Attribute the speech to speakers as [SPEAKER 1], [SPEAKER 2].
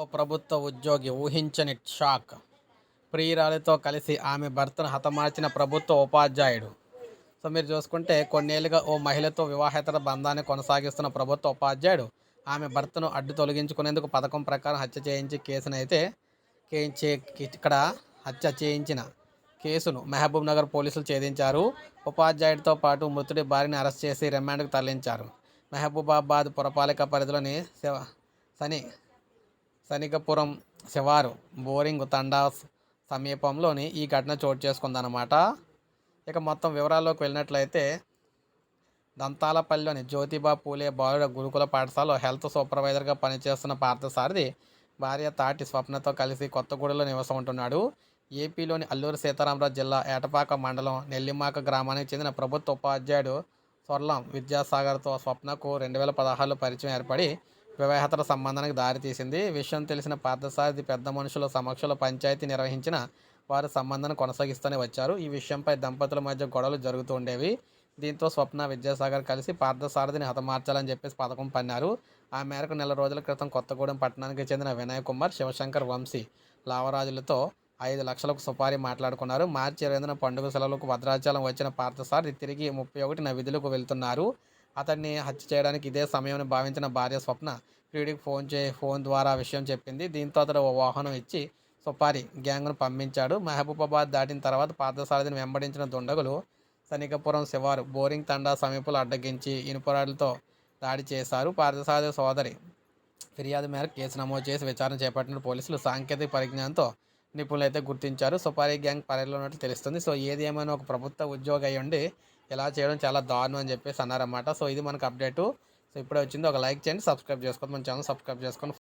[SPEAKER 1] ఓ ప్రభుత్వ ఉద్యోగి ఊహించని షాక్. ప్రియురాలితో కలిసి ఆమె భర్తను హతమార్చిన ప్రభుత్వ ఉపాధ్యాయుడు. సో మీరు చూసుకుంటే కొన్నేళ్ళుగా ఓ మహిళతో వివాహేతర బంధాన్ని కొనసాగిస్తున్న ప్రభుత్వ ఉపాధ్యాయుడు ఆమె భర్తను అడ్డు తొలగించుకునేందుకు పథకం ప్రకారం హత్య చేయించి కేసును అయితే చేయించే ఇక్కడ హత్య చేయించిన కేసును మహబూబ్ నగర్ పోలీసులు ఛేదించారు. ఉపాధ్యాయుడితో పాటు మృతుడి భార్యని అరెస్ట్ చేసి రిమాండ్కు తరలించారు. మహబూబాబాద్ పురపాలిక పరిధిలోని శివ శని సనికపురం శివారు బోరింగ్ తండా సమీపంలోని ఈ ఘటన చోటు చేసుకుందనమాట ఇక మొత్తం వివరాల్లోకి వెళ్ళినట్లయితే దంతాలపల్లిలోని జ్యోతిబా పూలే బాలుడ గురుకుల పాఠశాలలో హెల్త్ సూపర్వైజర్గా పనిచేస్తున్న పార్థసారథి భార్య తాటి స్వప్నతో కలిసి కొత్తగూడలో నివాసం ఉంటున్నాడు. ఏపీలోని అల్లూరు సీతారామరాజు జిల్లా ఏటపాక మండలం నెల్లిమాక గ్రామానికి చెందిన ప్రభుత్వ ఉపాధ్యాయుడు స్వర్లం విద్యాసాగర్తో స్వప్నకు రెండు వేల పదహారులో పరిచయం ఏర్పడి వివాహేతర సంబంధానికి దారితీసింది. విషయం తెలిసిన పార్థసారథి పెద్ద మనుషుల సమక్షంలో పంచాయతీ నిర్వహించిన వారు సంబంధాన్ని కొనసాగిస్తూనే వచ్చారు. ఈ విషయంపై దంపతుల మధ్య గొడవలు జరుగుతూ ఉండేవి. దీంతో స్వప్న విద్యాసాగర్ కలిసి పార్థసారథిని హతమార్చాలని చెప్పేసి పథకం పన్నారు. ఆ మేరకు నెల రోజుల క్రితం కొత్తగూడెం పట్టణానికి చెందిన వినయ్ కుమార్ శివశంకర్ వంశీ లావరాజులతో ఐదు లక్షలకు సుపారీ మాట్లాడుకున్నారు. మార్చి ఇరవై పండుగ సెలవులకు భద్రాచలం వచ్చిన పార్థసారథి తిరిగి ముప్పై ఒకటిన విధులకు వెళ్తున్నారు. అతన్ని హత్య చేయడానికి ఇదే సమయం భావించిన భార్య స్వప్న ప్రియుడికి ఫోన్ చే ఫోన్ ద్వారా విషయం చెప్పింది. దీంతో అతడు ఓ వాహనం ఇచ్చి సుపారి గ్యాంగ్ను పంపించాడు. మహబూబాబాద్ దాటిన తర్వాత పార్థసారథిని వెంబడించిన దుండగులు సనికపురం శివారు బోరింగ్ తండా సమీపంలో అడ్డగించి ఇనుపరాడులతో దాడి చేశారు. పార్థసారథి సోదరి ఫిర్యాదు మేరకు కేసు నమోదు చేసి విచారణ చేపట్టిన పోలీసులు సాంకేతిక పరిజ్ఞానంతో నిపుణులు అయితే గుర్తించారు. సుపారీ గ్యాంగ్ పరిధిలో ఉన్నట్లు తెలుస్తుంది. సో ఏది ఏమైనా ఒక ప్రభుత్వ ఉద్యోగి అయ్యి ఇలా చేయడం చాలా దారుణం అని చెప్పేసి అన్నారన్నమాట. సో ఇది మనకు అప్డేటు సో ఇప్పుడే వచ్చింది. ఒక లైక్ చేయండి సబ్స్క్రైబ్ చేసుకోండి. మన ఛానల్ సబ్స్క్రైబ్ చేసుకొని